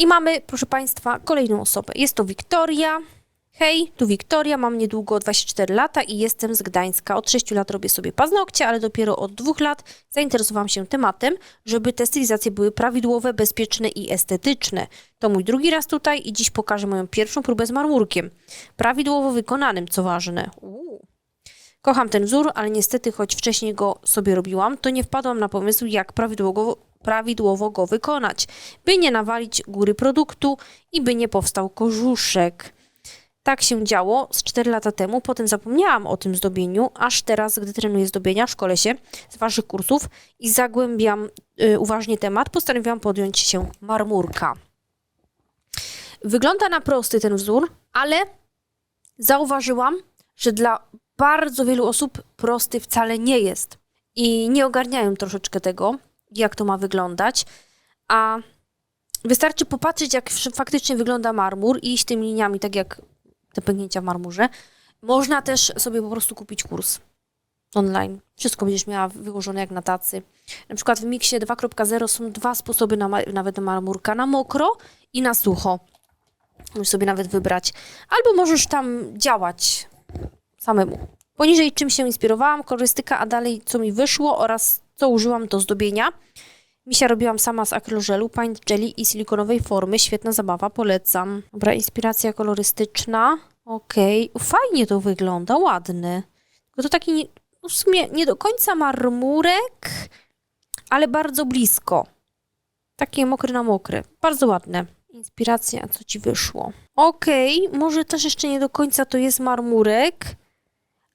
I mamy, proszę Państwa, kolejną osobę. Jest to Wiktoria. Hej, tu Wiktoria, mam niedługo 24 lata i jestem z Gdańska. Od 6 lat robię sobie paznokcie, ale dopiero od 2 lat zainteresowałam się tematem, żeby te stylizacje były prawidłowe, bezpieczne i estetyczne. To mój drugi raz tutaj i dziś pokażę moją pierwszą próbę z marmurkiem. Prawidłowo wykonanym, co ważne. Uuu. Kocham ten wzór, ale niestety, choć wcześniej go sobie robiłam, to nie wpadłam na pomysł, jak prawidłowo, prawidłowo go wykonać, by nie nawalić góry produktu i by nie powstał kożuszek. Tak się działo z 4 lata temu, potem zapomniałam o tym zdobieniu, aż teraz, gdy trenuję zdobienia, szkole się z waszych kursów i zagłębiam y, uważnie temat, postanowiłam podjąć się marmurka. Wygląda na prosty ten wzór, ale zauważyłam, że dla bardzo wielu osób prosty wcale nie jest. I nie ogarniają troszeczkę tego, jak to ma wyglądać. A wystarczy popatrzeć, jak faktycznie wygląda marmur i iść tymi liniami, tak jak te pęknięcia w marmurze. Można też sobie po prostu kupić kurs online. Wszystko będziesz miała wyłożone jak na tacy. Na przykład w Mixie 2.0 są dwa sposoby na nawet na marmurka. Na mokro i na sucho. Możesz sobie nawet wybrać. Albo możesz tam działać samemu. Poniżej czym się inspirowałam, kolorystyka, a dalej co mi wyszło oraz co użyłam do zdobienia. Misia robiłam sama z akrylożelu, paint jelly i silikonowej formy. Świetna zabawa, polecam. Dobra, inspiracja kolorystyczna. Okej, fajnie to wygląda, ładny. To taki no w sumie nie do końca marmurek, ale bardzo blisko. Takie mokre na mokre. Bardzo ładne. Inspiracja, co ci wyszło. Okej, może też jeszcze nie do końca to jest marmurek,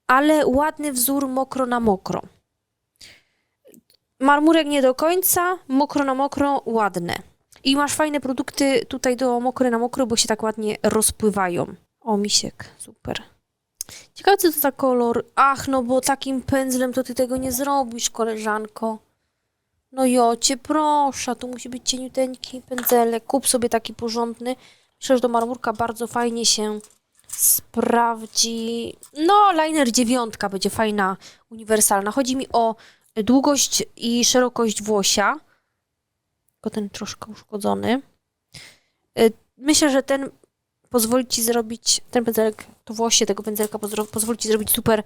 ale ładny wzór mokro na mokro. Marmurek nie do końca, mokro na mokro ładne. I masz fajne produkty tutaj do mokre na mokro, bo się tak ładnie rozpływają. O, misiek, super. Ciekawe, co to za kolor. Ach, no bo takim pędzlem to ty tego nie zrobisz, koleżanko. No jocie, proszę, tu musi być cieniuteńki pędzelek. Kup sobie taki porządny. Myślę, że do marmurka bardzo fajnie się sprawdzi. No, liner dziewiątka będzie fajna, uniwersalna. Chodzi mi o długość i szerokość włosia. Tylko ten troszkę uszkodzony. Y, Myślę, że ten pozwoli ci zrobić, ten pędzelek, to włosie tego pędzelka pozwoli ci zrobić super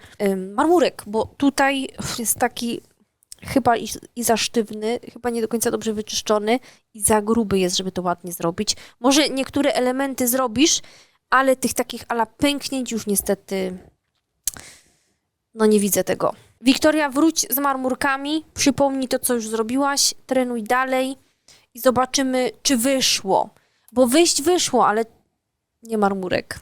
marmurek, bo tutaj jest taki chyba i, i za sztywny, chyba nie do końca dobrze wyczyszczony i za gruby jest, żeby to ładnie zrobić. Może niektóre elementy zrobisz, ale tych takich ala pęknięć już niestety no nie widzę tego. Wiktoria, wróć z marmurkami, przypomnij to, co już zrobiłaś, trenuj dalej i zobaczymy, czy wyszło. Bo wyjść wyszło, ale nie marmurek.